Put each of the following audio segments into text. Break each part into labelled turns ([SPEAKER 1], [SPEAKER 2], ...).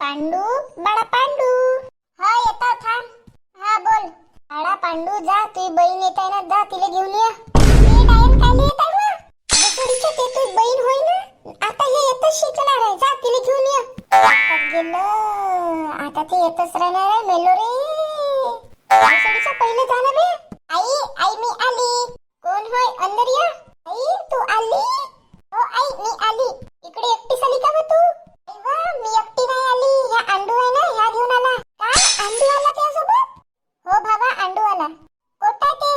[SPEAKER 1] पांडू बाळा पांडू. हा येता थांब. हा बोल. बाळा पांडू जा. तुझी बहीण येत आहे ना जा तिला घेऊन ये. हे डायन येत आहे ते तुझी बहीण ना? आता हे येतच शिकणार आहे. जा तिला घेऊन ये. गेलं. आता ते येतच राहणार आहे मेलो रे पहिले जा ना बे. आई आई मी आली. कोण होय? अंदर या. आई तू आली हो आई मी आली इकडे एकटीच आली का ग तू आई वा, मी एकटी नाही आली ह्या अंडू आहे ना ह्या घेऊन आला काय अंडू आला त्यासोबत हो बाबा अंडू आला कोटा ते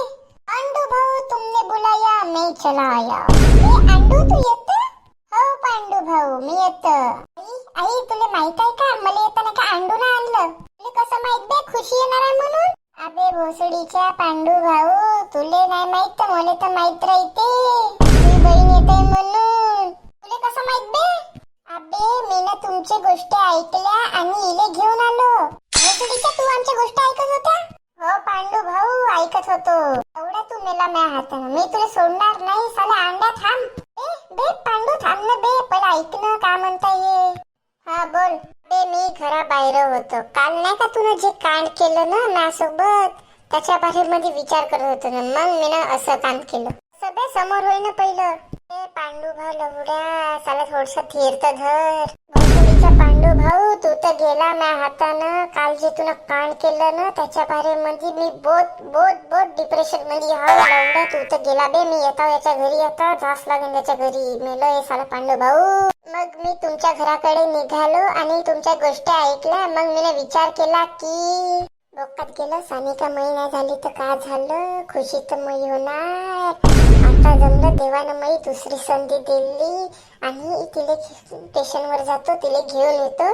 [SPEAKER 1] अंडू भाऊ तुमने बुलाया मैं चला आया अंडू तू येत? हो पांडू भाऊ मी येत. आई तुला माहीत आहे का? मला येताना का अंडू ना आणलं? तुला कसं माहीत बे? खुशी येणार आहे म्हणून? अबे भोसडीच्या पांडू भाऊ तुले नाही माहीत तर मला तर माहीत राहते. तुझी बहीण येते म्हणून. तुले कसं माहीत बे? अबे मी ना तुमची गोष्ट ऐकल्या आणि इले घेऊन आलो. भोसडीच्या तू आमच्या गोष्ट ऐकत होत्या? हो पांडू भाऊ ऐकत होतो. मेला माझ्या हातानं मी तुला सोडणार नाही साला अंडा थांब ए बे पांडू थांब ना बे पहिला ऐक ना का म्हणता ये। हा बोल। बे मी घराबाहेर होतो काल नाही का तुला जे कांड केलं ना माझ्यासोबत त्याच्या बारेमध्ये विचार करत होतो ना मग मी ना असं काम केलं सगळं समोर होईल ना पहिलं। ए पांडू भाऊ लवड्या साला थोडस थेरत धर। पांडू भाऊ तू तर गेला माझ्या हातानं. काल जे तुला कांड केलं ना त्याच्या म्हणजे मी बोत बोत बोत डिप्रेशनमध्ये हा लावलं तू तर गेला बे. मी येतो याच्या घरी येता. जास लागेल त्याच्या घरी. मेलं हे साला पांडू भाऊ. मग मी तुमच्या घराकडे निघालो आणि तुमच्या गोष्टी ऐकल्या. मग मी विचार केला की डोक्यात गेलं. सानिका मई नाही झाली तर का झालं? खुशी तर मई होणार. आता जमलं देवानं मई दुसरी संधी दिली. आणि तिले स्टेशनवर जातो तिले घेऊन येतो.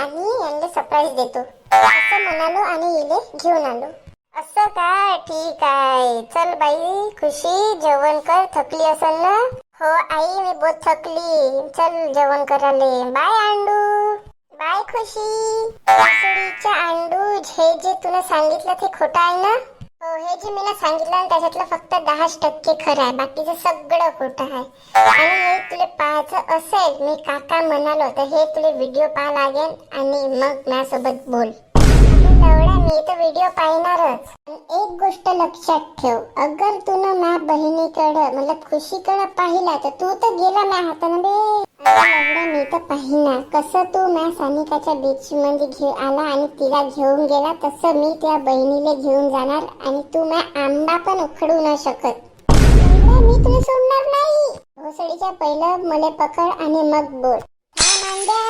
[SPEAKER 1] आणि यांना सरप्राईज देतो. असं म्हणालो आणि इले घेऊन आलो. असं काय? ठीक आहे. चल बाई खुशी जेवण कर. थकली असेल ना? हो आई मी बहुत थकली. चल जेवण कराले बाय आंडू बाय खुशी. आंडू जे हे जे तुला सांगितलं ते खोटं आहे ना? हे जे मी सांगितलं त्याच्यातलं फक्त दहाच टक्के खरं आहे. बाकीचं सगळं खोटं आहे. आणि हे तुला पाहायचं असेल मी काका म्हणालो तर हे तुला व्हिडिओ पाहा लागेल आणि मग माझ्यासोबत बोल. मी तर व्हिडिओ पाहणारच. एक गोष्ट लक्षात ठेव. अगर तू ना माझ्या बहिणीकडं मतलब खुशीकडं पाहिला तर तू तर गेला माझ्या हाताने बे अरे लवड्या मी तर पाहिना. कसं तू मॅ सानिकाच्या बीच मध्ये घे आला आणि तिला घेऊन गेला तसं मी त्या बहिणीला घेऊन जाणार आणि तू मॅ आंबा पण उखडू न शकत. मी तुला सोडणार नाही. घोसडीच्या पहिलं मले पकड आणि मग बोल. हा मांड्या.